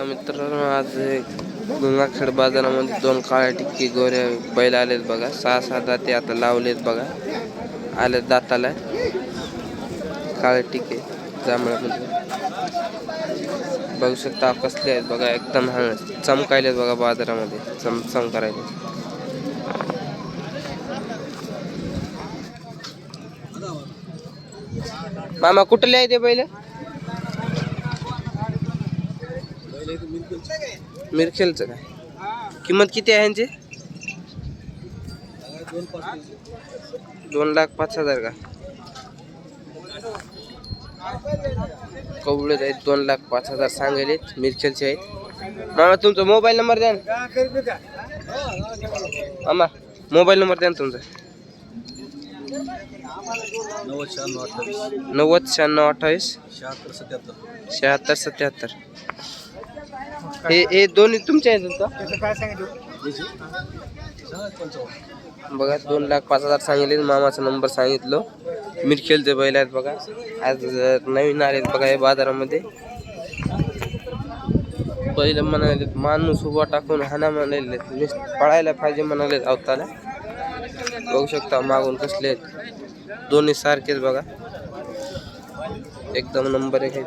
मित्रांनो आज गुणाखेड बाजारामध्ये दोन काळ्या टिक्की गोऱ्या बैल आलेत बघा. सहा सहा दाते आता लावलेत बघा. आले दाताला. काळे टिके जांभळामध्ये. बघू शकता कसले आहेत बघा एकदम हा चमकायलेत बघा बाजारामध्ये. चमचम करायले मामा कुठले आहे ते बैल? मिरखेलचं काय? किंमत किती आहे यांची दोन लाख पाच हजार का? कवळे आहेत दोन लाख पाच हजार सांगेल मिरखेलचे आहेत. मामा तुमचा मोबाईल नंबर द्या ना. मामा मोबाईल नंबर द्या ना तुमचा. नव्वद शहाण्णव अठ्ठावीस नव्वद शहाण्णव अठ्ठावीस. शहात्तर सत्याहत्तर. शहात्तर सत्याहत्तर. हे हे दोन्ही तुमचे आहेत पंचावन्न बघा दोन लाख पाच हजार सांगितले मामाचा नंबर सांगितलं. मिरखेलचे बैल आहेत बघा. आज नवीन आलेत बघा हे बाजारामध्ये. पहिलं म्हणाले माणूस उभा टाकून हाना म्हणाले पळायला पाहिजे म्हणाले अवताला. बघू शकता मागून कसले आहेत. दोन्ही सारखेच बघा. एकदम नंबर एक आहेत.